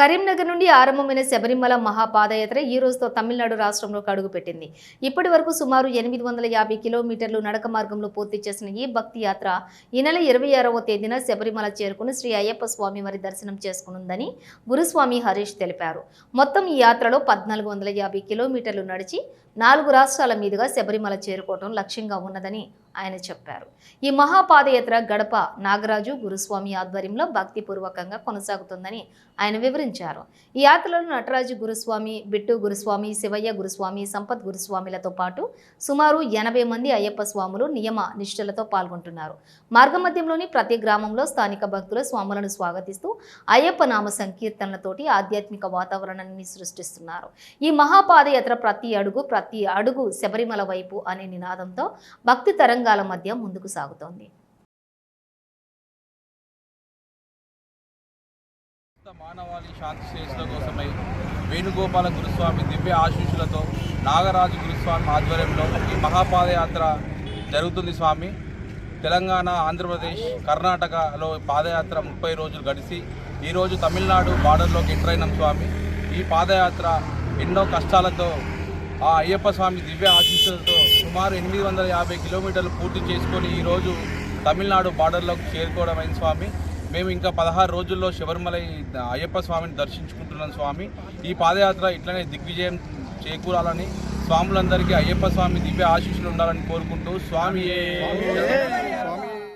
కరీంనగర్ నుండి ఆరంభమైన శబరిమల మహాపాదయాత్ర ఈ రోజుతో తమిళనాడు రాష్ట్రంలోకి అడుగుపెట్టింది. ఇప్పటి వరకు సుమారు ఎనిమిది వందల యాభై కిలోమీటర్లు నడక మార్గంలో పూర్తి చేసిన ఈ భక్తి యాత్ర ఈ నెల ఇరవై ఆరవ తేదీన శబరిమల చేరుకుని శ్రీ అయ్యప్ప స్వామి వారి దర్శనం చేసుకునుందని గురుస్వామి హరీష్ తెలిపారు. మొత్తం ఈ యాత్రలో పద్నాలుగు వందల యాభై కిలోమీటర్లు నడిచి నాలుగు రాష్ట్రాల మీదుగా శబరిమల చేరుకోవడం లక్ష్యంగా ఉన్నదని ఆయన చెప్పారు. ఈ మహాపాదయాత్ర గడప నాగరాజు గురుస్వామి ఆధ్వర్యంలో భక్తిపూర్వకంగా కొనసాగుతుందని ఆయన వివరించారు. ఈ యాత్రలో నటరాజు గురుస్వామి బిట్టు గురుస్వామి శివయ్య గురుస్వామి సంపత్ గురుస్వామిలతో పాటు సుమారు ఎనభై మంది అయ్యప్ప స్వాములు నియమ నిష్ఠలతో పాల్గొంటున్నారు. మార్గమధ్యంలోని ప్రతి గ్రామంలో స్థానిక భక్తుల స్వాములను స్వాగతిస్తూ అయ్యప్ప నామ సంకీర్తనలతోటి ఆధ్యాత్మిక వాతావరణాన్ని సృష్టిస్తున్నారు. ఈ మహాపాదయాత్ర ప్రతి అడుగు ప్రతి అడుగు శబరిమల వైపు అనే నినాదంతో భక్తి తరంగ రంగాల మధ్య ముందుకు సాగుతోంది. మానవాళి శాంతి శ్రేష్ఠుల కోసమై వేణుగోపాల గురుస్వామి దివ్య ఆశీస్సులతో నాగరాజు గురుస్వామి ఆధ్వర్యంలో ఈ మహాపాదయాత్ర జరుగుతుంది స్వామి. తెలంగాణ ఆంధ్రప్రదేశ్ కర్ణాటకలో పాదయాత్ర ముప్పై రోజులు గడిచి ఈరోజు తమిళనాడు బార్డర్లోకి ఎంటర్ అయినాం స్వామి. ఈ పాదయాత్ర ఎన్నో కష్టాలతో ఆ అయ్యప్ప స్వామి దివ్య ఆశీస్సులతో సుమారు ఎనిమిది వందల యాభై కిలోమీటర్లు పూర్తి చేసుకొని ఈరోజు తమిళనాడు బార్డర్లోకి చేరుకోవడం అయింది స్వామి. మేము ఇంకా పదహారు రోజుల్లో శబరిమల అయ్యప్ప స్వామిని దర్శించుకుంటున్నాం స్వామి. ఈ పాదయాత్ర ఇట్లనే దిగ్విజయం చేకూరాలని స్వాములందరికీ అయ్యప్ప స్వామి దివ్య ఆశీస్సులు ఉండాలని కోరుకుంటూ స్వామి.